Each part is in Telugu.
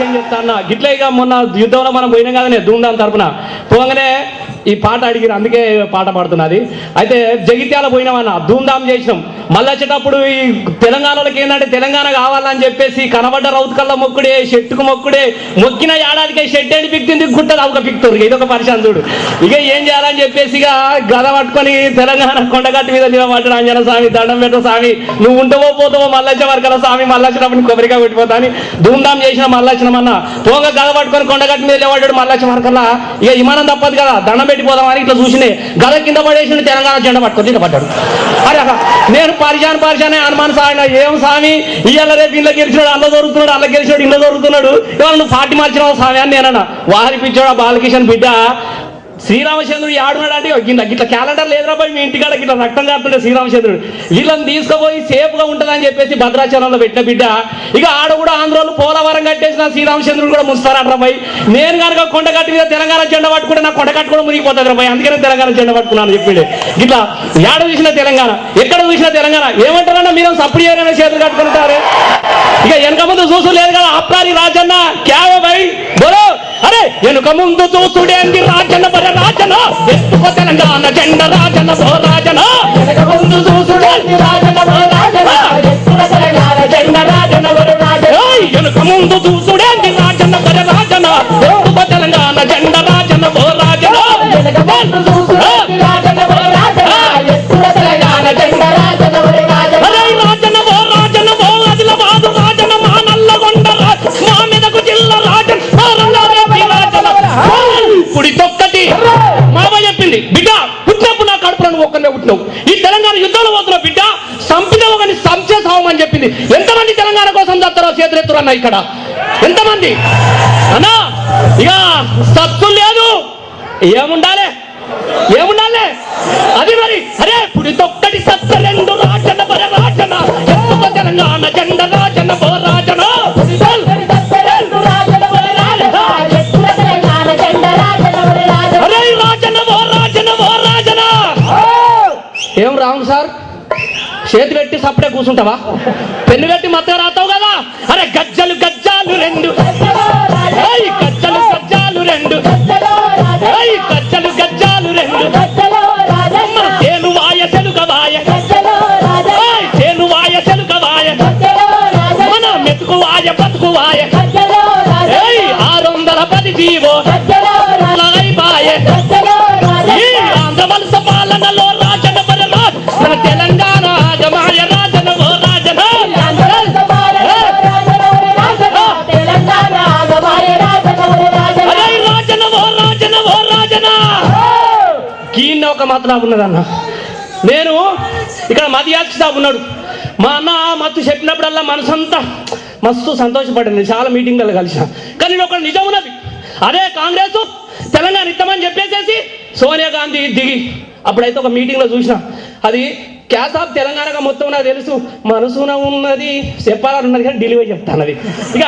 సాక్ష్యం చెప్తా అన్న. గిట్ల ఇక మొన్న యుద్ధంలో మనం పోయినాం కదా నేను తరపున. పోగానే ఈ పాట అడిగిన అందుకే పాట పాడుతున్నది అయితే జగిత్యాల పోయినామన్న ధూమ్ధాం చేసినాం. మళ్ళీ వచ్చేటప్పుడు ఈ తెలంగాణలోకి ఏంటంటే తెలంగాణ కావాలని చెప్పేసి కనబడ్డ రౌత్ కళ్ళ మొక్కుడే షెట్టుకు మొక్కుడే మొక్కిన ఏడాదికే షెడ్ అని పిక్తుంది గుట్టది ఒక పిక్తురు ఇది ఒక పరిశాన్ చూడు. ఇక ఏం చేయాలని చెప్పేసి ఇక గద పట్టుకొని తెలంగాణ కొండగట్టు మీద నిలబడ్డాడు అంజన స్వామి దండం పెట్ట స్వామి. నువ్వు ఉంటవో పోతావో మల్లచ్చ వరకల స్వామి మళ్ళీ వచ్చినప్పుడు కొబ్బరికాయ పెట్టిపోతా అని ధూమ్ధాం చేసిన మళ్ళీ వచ్చినామన్న పోగా గద పట్టుకొని కొండగట్టు మీద నిలబడ్డాడు మళ్ళీ వచ్చే వరకల్లా ఇక విమానం తప్పదు కదా దండం పెట్టిపోదామని ఇట్లా చూసినే. గద కింద పడేసి తెలంగాణ జెండా పట్టుకొని ఇట్లా అరే నేను పరిశాన్ పరిశాన్ హనుమాన్ సాగిన ఏం స్వామి ఇవాళ రేపు ఇళ్ళ గెలిచినాడు అల్ల దొరుకుతున్నాడు అల్ల గెలిచాడు ఇళ్ళ దొరుకుతున్నాడు. ఇవాళ నువ్వు పార్టీ మార్చినావు స్వామి అని నేనన్నా. వారి పిచ్చాడు ఆ బాలకిషన్ బిడ్డ? శ్రీరామచంద్రుడు ఆడున్నాడు అంటే గిట్ల గిట్ల క్యాలెండర్ లేదురా పోయి మీ ఇంటికాడ గిట్ల రక్తం కాస్తుండే శ్రీరామచంద్రుడు. వీళ్ళని తీసుకుపోయి సేఫ్గా ఉంటుందని చెప్పేసి భద్రాచలంలో పెట్టిన బిడ్డ. ఇక ఆడ కూడా ఆంధ్రోలు పోలవరం కట్టేసిన శ్రీరామచంద్రుడు కూడా ముస్తారట పోయి. నేను కనుక కొండగట్టు మీద తెలంగాణ జెండా పట్టుకుంటే నా కొండగట్టు కూడా మునిగిపోతుంది పోయి. అందుకనే తెలంగాణ జెండా పట్టుకున్నాను చెప్పిండే. ఇట్లా ఏడ చూసిన తెలంగాణ? ఎక్కడ చూసిన తెలంగాణ? ఏమంటారన్నా మీరు? సప్పుడు చేయగానే చేతులు కట్టుకుంటారు. ఇక వెనక ముందు చూసు లేదు కదా అప్రారి రాజన్న క్యావ బై బోలో! అరే వెనుక ముందు చూసుడేంది రాజన్న బర రాజన. ఎత్తుకో తెలంగాణ జెండ రాజన్న ఓ రాజన. వెనుక ముందు చూసుడేంది రాజన్న ఓ రాజన. నువ్వు ఈ తెలంగాణ యుద్ధంలో పోతున్నావు బిడ్డ. సంపినవు కానీ సంచే సావమని చెప్పింది. ఎంతమంది తెలంగాణ కోసం చస్తారో చేతులెత్తురు అన్న ఇక్కడ? ఎంతమంది? అన్నా ఇక సత్తు లేదు. ఏముండాలి? ఏముండాలి? అది మరి. అరే పుడి ఒక్కటి సత్త రెండు రాట ఏం సార్? చేతి పెట్టి సప్పుడే కూర్చుంటావా? పెన్ను పెట్టి మత్తగా రాతావు కదా? అరే గజ్జలు గజ్జాలు రెండు. గజ్జలు గజ్జాలు రెండు. గజ్జలు గజ్జాలు రెండు. తేను వాయ సెలుక వాయ. తేను వాయ సెలుక వాయ. మన మెతుకు వాయ బతుకు వాయ. ఆరు వందల పది జీవో. కీన్న ఒక ఉన్నదన్న నేను ఇక్కడ మదియాక్షి సాబ్ ఉన్నాడు మా అన్న మత్తు చెప్పినప్పుడల్లా మనసంతా మస్తు సంతోషపడింది. చాలా మీటింగ్లలో కలిసిన. కానీ నేను ఒక నిజం ఉన్నది. అదే కాంగ్రెస్ తెలంగాణ ఇస్తామని చెప్పేసేసి సోనియా గాంధీ దిగి అప్పుడైతే ఒక మీటింగ్లో చూసిన. అది క్యాస్ ఆఫ్ తెలంగాణగా మొత్తం నాకు తెలుసు. మనసున ఉన్నది చెప్పాలని ఉన్నది కానీ ఢిల్లీ పోయి చెప్తాను అది ఇక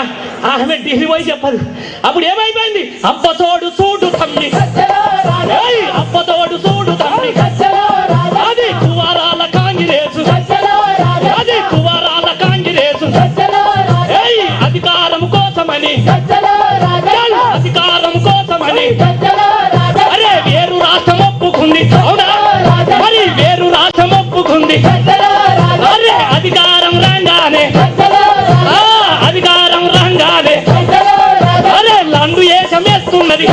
ఆమె ఢిల్లీ చెప్పదు. అప్పుడు ఏమైపోయింది? అప్పతోడు చూడు తమ్మి. అప్పతోడు చూడు అది కువారాల కాంగిరేసు. అది కువారాల కాంగిరేసు. అధికారం కోసమని. అధికారం కోసమని. అరే వేరు రాష్ట్రం ఒప్పుకుంది. అవునా? మరి వేరు రాష్ట్రం ఒప్పుకుంది. అరే అధికారం రంగానే. ఆ, అధికారం రంగానే. అరే లండు ఏషం వేస్తున్నది.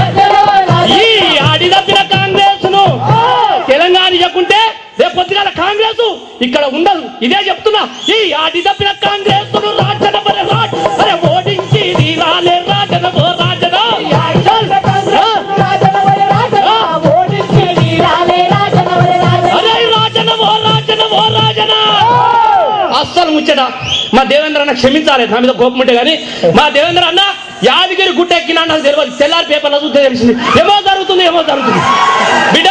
ఇక్కడ ఉండదు ఇదే చెప్తున్నా. ఈ ఆడిదప్పిన కాంగ్రెస్ను రాజన బరే రాజ్ అరే ఓడించి రాలే రాజన ఓ రాజన. అరే రాజన ఓ రాజన ఓ రాజన. అస్సలు ముచ్చట. మా దేవేంద్ర అన్న క్షమించాలి. నా మీద కోపం ఉంటే కానీ మా దేవేంద్ర అన్న యాదగిరి గుట్ట ఎక్కినా నాకు తెలియదు తెల్లారి పేపర్లో చూస్తే తెలిసింది. ఏమో జరుగుతుంది ఏమో జరుగుతుంది. బిడ్డ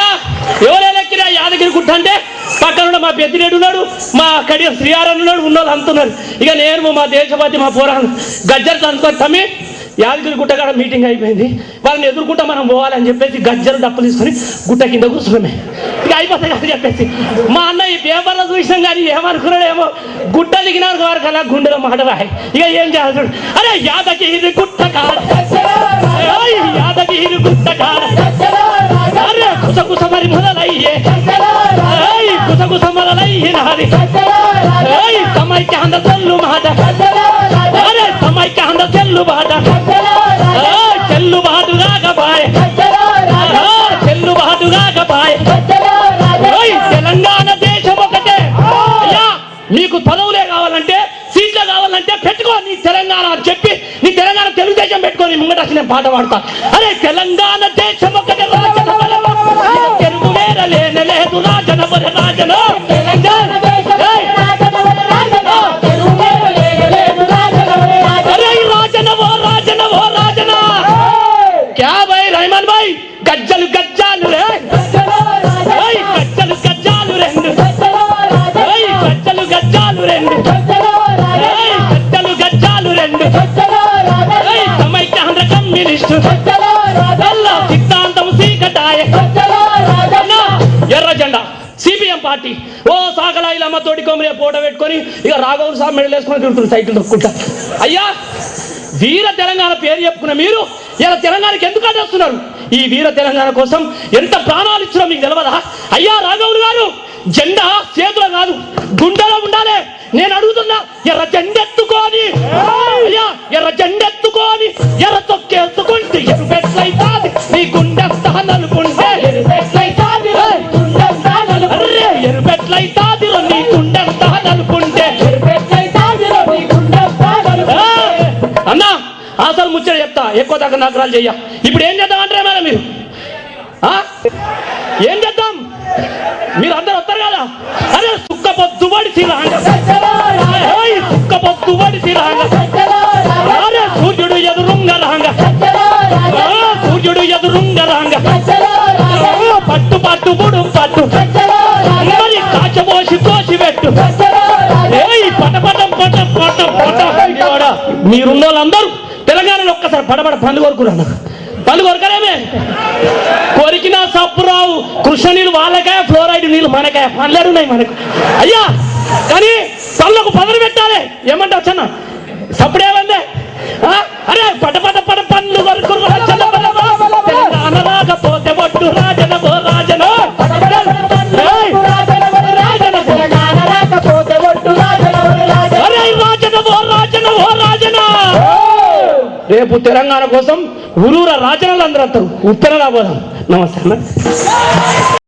ఎవరైనా ఎక్కినా యాదగిరి గుట్ట అంటే పక్కన మా పెద్దిరెడ్డి ఉన్నాడు మా కడియ శ్రీహారన్ ఉన్నాడు ఉన్నోళ్ళు అంటున్నారు ఇక నేను మా దేశపతి మా పోరాను గజ్జలు అనుకొని తమ్మి యాదగిరి గుట్టగాడ మీటింగ్ అయిపోయింది. వాళ్ళని ఎదుర్కొంటా మనం పోవాలని చెప్పేసి గజ్జలు డప్పులు తీసుకొని గుట్ట కింద కూర్చున్నామే ఇక అయిపోతాయి కదా చెప్పేసి. మా అన్న ఈ పేపర్లో చూసినాం కానీ ఏమనుకున్నాడేమో గుట్ట దిగినారు వారు కదా గుండెలో మాట రాయి. ఇక ఏం చేస్తాడు అరే యాదగిరి గుట్ట కాడ. యాదగిరి గుట్ట కాడ. అరే కుసకుస మరి మొదలయ్యే కుసకుస మొదలయ్యే నాది ఏయ్, సమైక్యాంద చెల్లు మాట అరే చెల్లు మాట చెల్లు బాటు కాకపాయ్ చెల్లు బాటు కాకపాయ్ తెలంగాణ దేశం ఒకటే అయ్యా నీకు పదవులే కావాలంటే పెట్టుకో నీ తెలంగాణ అని చెప్పి నీ తెలంగాణ తెలుగుదేశం పెట్టుకొని ముంగట వచ్చి నేను పాట పాడతా అరే తెలంగాణ దేశం ఒకటే రాజన బలమ. ఇక తెలుగు వేర లేనే లేదు రాజన రాజన సిపిఎం పార్టీ. ఓ సాగలాయిలమ్మ తోటి కొమ్మరి పూట పెట్టుకొని ఇక రాఘవ సాబ్ మెడల్ వేసుకొని తింటుంది సైకిల్ తొక్కుంటా అయ్యా వీర తెలంగాణ పేరు చెప్పుకున్న మీరు ఇలా తెలంగాణకి ఎందుకు అడ్డేస్తున్నారు? ఈ వీర తెలంగాణ కోసం ఎంత ప్రాణాలు ఇచ్చినా మీకు తెలవదా? అయ్యా రాఘవులు గారు జెండా చేతిలో కాదు గుండెలో ఉండాలి. నేను అడుగుతున్నా ఎర్ర జెండెత్తుకొని. అయ్యా ఎర్ర జెండెత్తుకొని ఎర్ర తొక్కేసుకుంటే ఎక్కువ దగ్గర నగరాలు చెయ్య ఇప్పుడు ఏం చేద్దాం అంటారా మేడం మీరు? ఆ? ఏం చేద్దాం? మీరు అందరు వస్తారు కదా? అరే సుక్క పొద్దు పడిసి సుక్క పొద్దు పడిసి అరే సూర్యుడు ఎదురుంగ రాంగ. సూర్యుడు ఎదురుంగ రాంగ. పట్టు పట్టు బుడు పట్టు. మరి కాచబోసి కోసి పెట్టు. పట పట పట పట పట. మీరున్న వాళ్ళందరూ తెలంగాణలో ఒక్కసారి పడబడ పండు కోరుకున్నాను పండు కొరకరేమే. కొరికిన సప్పురావు కృష్ణ నీళ్ళు వాళ్ళకాయ ఫ్లోరైడ్ నీళ్ళు మనకాయ. పండ్లేడు ఉన్నాయి మనకు. అయ్యా కానీ పళ్ళకు పదవి పెట్టాలి. ఏమంటే చెన్న సప్పుడేమందే ఆ? అరే పట పట పట పండ్లు కొరకు రాజన బల బల రాజన రేపు తెలంగాణ కోసం ఉరూర రాజనలు అందరూ వస్తారు ఉత్తర రాబోదాం. నమస్తే